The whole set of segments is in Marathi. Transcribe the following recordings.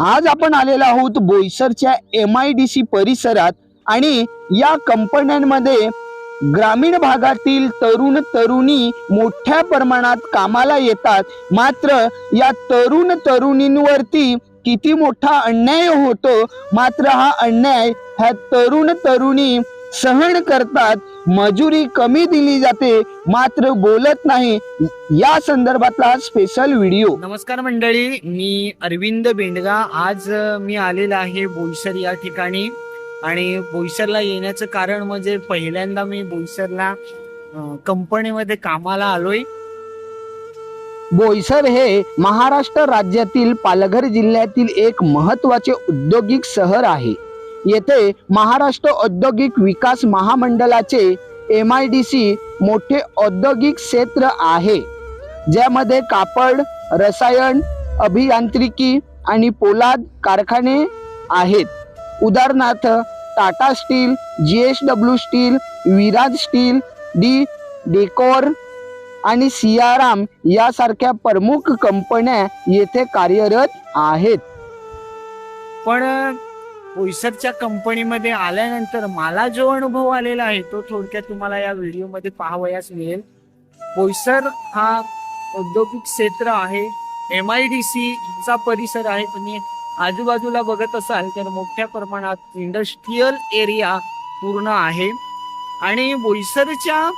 आज आपण आलेलो आहोत बोईसरच्या एम आय डी सी परिसरात आणि या कंपन्यांमध्ये ग्रामीण भागातील तरुण तरुणी मोठ्या प्रमाणात कामाला येतात. मात्र या तरुण तरुणींवरती किती मोठा अन्याय होतो? मात्र हा अन्याय ह्या तरुण तरुणी सहन करतात. मजुरी कमी दिली जाते. मात्र बोलत नाही. या संदर्भातला स्पेशल व्हिडिओ नमस्कार मंडळी मी अरविंद बेंडगा. आज मी आलेला आहे बोईसर या ठिकाणी. आणि बोईसरला येण्याचं कारण म्हणजे पहिल्यांदा मी बोईसरला कंपनीमध्ये कामाला आलोय. बोईसर हे महाराष्ट्र राज्यातील पालघर जिल्ह्यातील एक महत्त्वाचे औद्योगिक शहर आहे. येथे महाराष्ट्र औद्योगिक विकास महामंडळाचे एम आय डी सी मोठे औद्योगिक क्षेत्र आहे ज्यामध्ये कापड रसायन अभियांत्रिकी आणि पोलाद कारखाने आहेत. उदाहरणार्थ Tata steel J S W steel Viraj steel D decor आणि सियाराम यासारख्या प्रमुख कंपन्या येथे कार्यरत आहेत. पण ओयसरच्या बोईसरच्या कंपनीमध्ये आल्यानंतर मला जो अनुभव आलेला आहे तो थोडक्यात तुम्हाला या व्हिडिओमध्ये पाहावयास मिळेल. बोईसर हा औद्योगिक क्षेत्र आहे. एम आय डी सी चा परिसर आहे. तुम्ही आजूबाजूला बघत असाल तर मोठ्या प्रमाणात इंडस्ट्रीयल एरिया पूर्ण आहे. आणि बोईसरच्या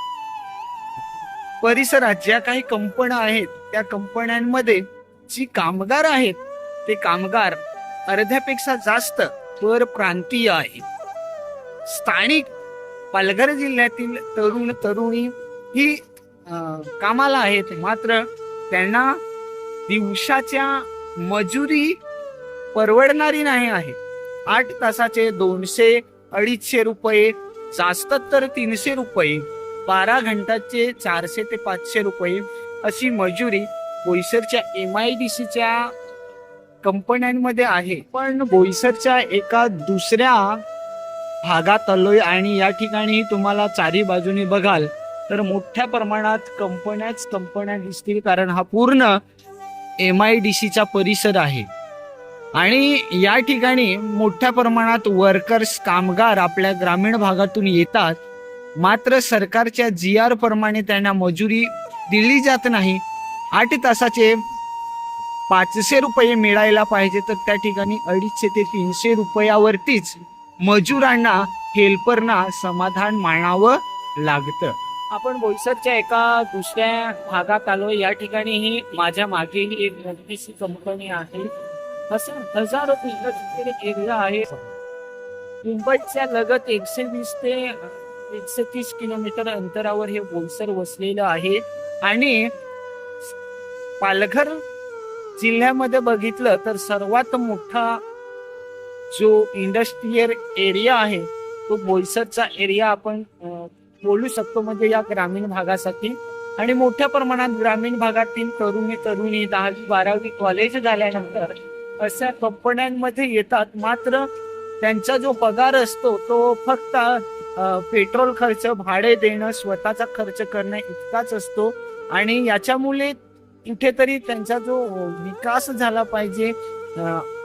परिसरात ज्या काही कंपन्या आहेत त्या कंपन्यांमध्ये जी कामगार आहेत ते कामगार अर्ध्यापेक्षा जास्त परप्रांतीय आहेत स्थानिक पालघर जिल्ह्यातील तरुण तरुणी ही कामाला आहेत. मात्र त्यांना दिवसाच्या मजुरी परवडणारी नाही आहे. आठ तासाचे दोनशे अडीचशे रुपये जास्त तर तीनशे रुपये बारा घंटाचे चारशे ते पाचशे रुपये अशी मजुरी बोईसरच्या एम आय डी सीच्या कंपन्यांमध्ये आहे. पण बोईसरच्या एका दुसऱ्या भागात आलोय आणि या ठिकाणी तुम्हाला चारी बाजूनी बघाल तर मोठ्या प्रमाणात कंपन्याच कंपन्या दिसतील कारण हा पूर्ण एम आय डी सीचा परिसर आहे. आणि या ठिकाणी मोठ्या प्रमाणात वर्कर्स कामगार आपल्या ग्रामीण भागातून येतात. मात्र सरकारच्या जी आर प्रमाणे त्यांना मजुरी दिली जात नाही. आठ तासाचे पाचशे रुपये मिळायला पाहिजे तर त्या ठिकाणी अडीचशे ते तीनशे रुपयावरतीच मजुरांना हेल्परना समाधान मानावं लागतं. आपण बोईसरच्या एका दुसऱ्या भागात आलो या ठिकाणी ही माझ्या मागे ही एक मोठीशी कंपनी आहे. असं हजारो एरिया आहे. मुंबईच्या लगत एकशे वीस ते एकशे तीस किलोमीटर अंतरावर हे बोईसर वसलेलं आहे. आणि पालघर जिल्ह्यामध्ये बघितलं तर सर्वात मोठा जो इंडस्ट्रीयल एरिया आहे तो बोईसरचा एरिया आपण बोलू शकतो म्हणजे या ग्रामीण भागासाठी. आणि मोठ्या प्रमाणात ग्रामीण भागातील तरुणी तरुणी दहावी बारावी कॉलेज झाल्यानंतर अशा कंपन्यांमध्ये येतात. मात्र त्यांचा जो पगार असतो तो फक्त पेट्रोल खर्च भाडे देणं स्वतःचा खर्च करणं इतकाच असतो. आणि याच्यामुळे कुठेतरी त्यांचा जो विकास झाला पाहिजे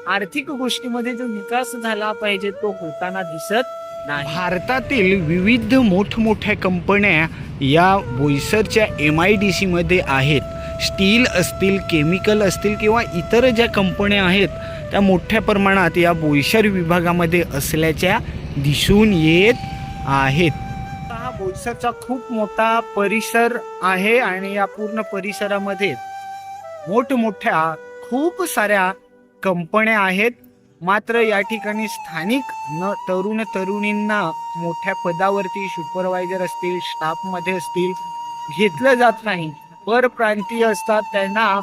आर्थिक गोष्टीमध्ये जो विकास झाला पाहिजे तो होताना दिसत नाही. भारतातील विविध मोठमोठ्या कंपन्या या बोईसरच्या एम आय डी सीमध्ये आहेत. स्टील असतील केमिकल असतील किंवा इतर ज्या कंपन्या आहेत त्या मोठ्या प्रमाणात या बोईसर विभागामध्ये असल्याच्या दिसून येत आहेत. बोईसरचा खूप मोठा परिसर आहे आणि या पूर्ण परिसरामध्ये मोठमोठ्या खूप साऱ्या कंपन्या आहेत. मात्र या ठिकाणी स्थानिक न तरुण तरुणींना मोठ्या पदावरती सुपरवायझर असतील स्टाफमध्ये असतील घेतलं जात नाही. परप्रांतीय असतात त्यांना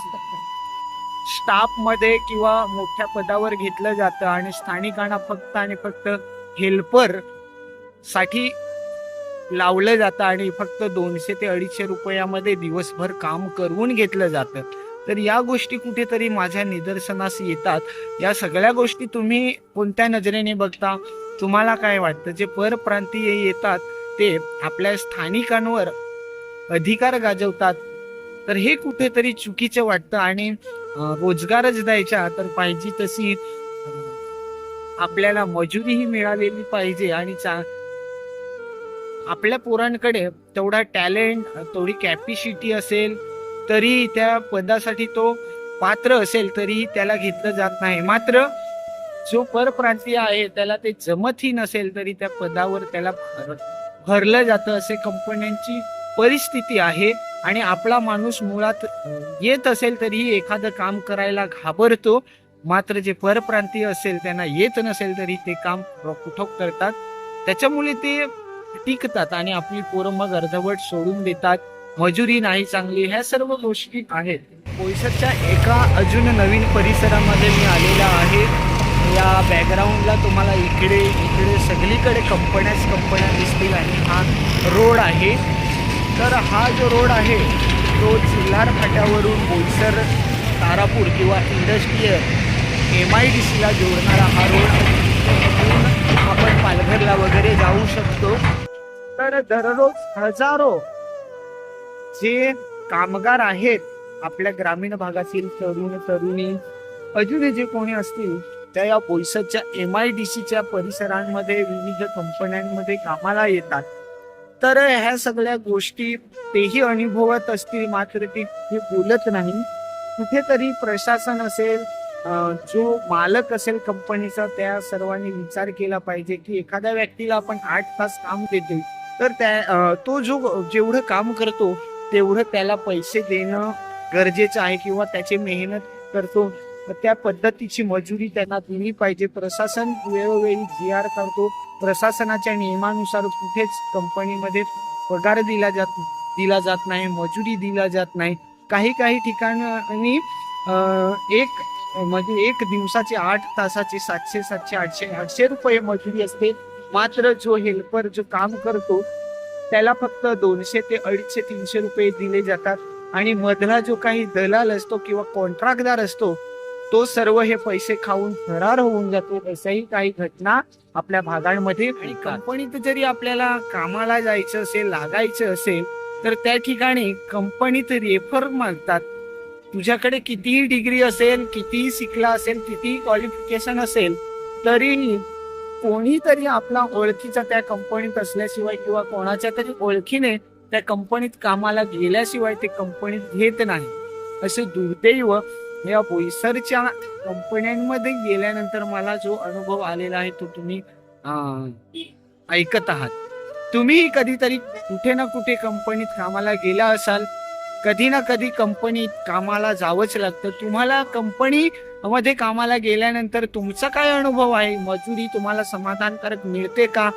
स्टाफमध्ये किंवा मोठ्या पदावर घेतलं जातं. आणि स्थानिकांना फक्त आणि फक्त हेल्परसाठी लावलं जातं आणि फक्त दोनशे ते अडीचशे रुपयामध्ये दिवसभर काम करून घेतलं जातं. तर या गोष्टी कुठेतरी माझ्या निदर्शनास येतात. या सगळ्या गोष्टी तुम्ही कोणत्या नजरेने बघता? तुम्हाला काय वाटतं? जे परप्रांतीय येतात ते आपल्या स्थानिकांवर अधिकार गाजवतात. तर हे कुठेतरी चुकीचं वाटतं आणि रोजगारच द्यायचा तर पाहिजे तशी आपल्याला मजुरीही मिळालेली पाहिजे आणि चा आपल्या पोरांकडे तेवढा टॅलेंट तेवढी कॅपॅसिटी असेल तरी त्या पदासाठी तो पात्र असेल तरी त्याला घेतलं जात नाही. मात्र जो परप्रांतीय आहे त्याला ते जमतही नसेल तरी त्या पदावर त्याला भर- भरलं जातं असे कंपन्यांची परिस्थिती आहे. आणि आपला माणूस मुळात येत असेल तरीही एखादं काम करायला घाबरतो. मात्र जे परप्रांतीय असेल त्यांना येत नसेल तरी ते काम कुठं करतात. त्याच्यामुळे ते टिकतात आणि आपली पोरं मग अर्धवट सोडून देतात. मजुरी नाही चांगली ह्या सर्व गोष्टी आहेत. बोईसरच्या एका अजून नवीन परिसरामध्ये मी आलेला आहे. या बॅकग्राऊंडला तुम्हाला इकडे इकडे सगळीकडे कंपन्याच कंपन्या दिसतील आणि हा रोड आहे. तर हा जो रोड आहे तो चिल्लार फाट्यावरून बोईसर तारापूर किंवा इंडस्ट्रीयल एम आय डी सीला जोडणारा हा रोड. आपण पालघरला वगैरे जाऊ शकतो. तर दररोज हजारो जे कामगार आहेत आपल्या ग्रामीण भागातील तरुण तरुणी अजूनही जे कोणी असतील त्या या बोईसरच्या एम आय डी सीच्या परिसरांमध्ये विविध कंपन्यांमध्ये कामाला येतात. तर ह्या सगळ्या गोष्टी तेही अनुभवत असतील मात्र ते बोलत नाही. कुठेतरी प्रशासन असेल जो मालक असेल कंपनीचा त्या सर्वांनी विचार केला पाहिजे की एखाद्या व्यक्तीला आपण आठ तास काम देतो तर त्या तो जो जेवढं काम करतो तेवढं त्याला पैसे देणं गरजेचं आहे किंवा त्याची मेहनत करतो. तर त्या पद्धतीची मजुरी त्यांना दिली पाहिजे. प्रशासन वेळोवेळी जी आर करतो. प्रशासनाच्या नियमानुसार कुठेच कंपनीमध्ये पगार दिला जात दिला जात नाही मजुरी दिला जात नाही. काही काही ठिकाणी एक म्हणजे एक दिवसाचे आठ तासाचे सातशे सातशे आठशे आठशे रुपये मजुरी असते. मात्र जो हेल्पर जो काम करतो त्याला फक्त दोनशे ते अडीचशे तीनशे रुपये दिले जातात. आणि मधला जो काही दलाल असतो किंवा कॉन्ट्रॅक्टदार असतो तो सर्व हे पैसे खाऊन फरार होऊन जातो. अशाही काही घटना आपल्या भागांमध्ये आणि कंपनीत जरी आपल्याला कामाला जायचं असेल लागायचं असेल तर त्या ठिकाणी कंपनीत रेफर मागतात. तुझ्याकडे कितीही डिग्री असेल कितीही शिकला असेल कितीही क्वालिफिकेशन असेल तरी कोणीतरी आपला ओळखीचा त्या कंपनीत असल्याशिवाय किंवा कोणाच्या तरी ओळखीने त्या कंपनीत कामाला गेल्याशिवाय ते कंपनीत घेत नाही. असे दुर्दैव या बोईसरच्या कंपन्यांमध्ये गेल्यानंतर मला जो अनुभव आलेला आहे तो तुम्ही ऐकत आहात. तुम्ही कधीतरी कुठे ना कुठे कंपनीत कामाला गेला असाल कधी ना कधी कंपनीत कामाला जावंच लागतं. तुम्हाला कंपनी मध्ये कामाला गेल्यानंतर तुमचा काय अनुभव आहे? मजुरी तुम्हाला समाधानकारक मिळते का?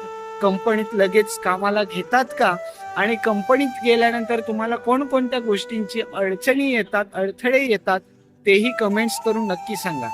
कंपनीत लगेच कामाला घेतात का? आणि कंपनीत गेल्यानंतर तुम्हाला कोणकोणत्या गोष्टींची अडचणी येतात अडथळे येतात तेही कमेंट्स करून नक्की सांगा.